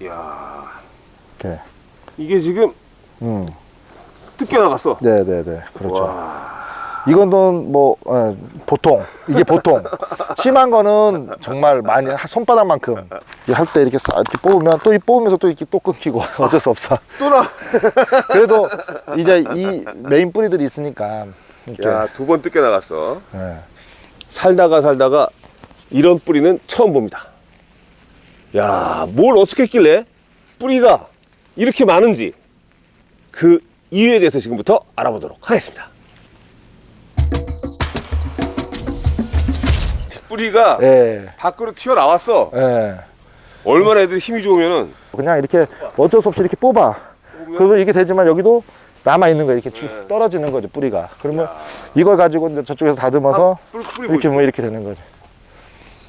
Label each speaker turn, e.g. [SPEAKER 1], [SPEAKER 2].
[SPEAKER 1] 이야,
[SPEAKER 2] 이렇게.
[SPEAKER 1] 이게 지금
[SPEAKER 2] 음.
[SPEAKER 1] 뜯겨 나갔어.
[SPEAKER 2] 네 네 네. 그렇죠.
[SPEAKER 1] 와,
[SPEAKER 2] 이거는 뭐 어, 보통 이게 보통 심한 거는 정말 많이 한 손바닥만큼 할때 이렇게 싹 이렇게 뽑으면 또 이 뽑으면서 또 이렇게 또 끊기고 어쩔 수 없어.
[SPEAKER 1] 또 나.
[SPEAKER 2] 그래도 이제 이 메인 뿌리들이 있으니까 이렇게
[SPEAKER 1] 야, 두 번 뜯겨 나갔어.
[SPEAKER 2] 예.
[SPEAKER 1] 살다가 살다가 이런 뿌리는 처음 봅니다. 야, 뭘 어떻게 했길래 뿌리가 이렇게 많은지 그 이유에 대해서 지금부터 알아보도록 하겠습니다. 뿌리가
[SPEAKER 2] 예.
[SPEAKER 1] 밖으로 튀어나왔어.
[SPEAKER 2] 예.
[SPEAKER 1] 얼마나 애들이 힘이 좋으면은
[SPEAKER 2] 그냥 이렇게 어쩔 수 없이 이렇게 뽑아. 그러면 이게 되지만 여기도 남아 있는 거야. 이렇게 쭉 떨어지는 거죠 뿌리가. 그러면 이걸 가지고 이제 저쪽에서 다듬어서
[SPEAKER 1] 뿌리, 뿌리
[SPEAKER 2] 이렇게
[SPEAKER 1] 보이죠?
[SPEAKER 2] 뭐 이렇게 되는 거죠.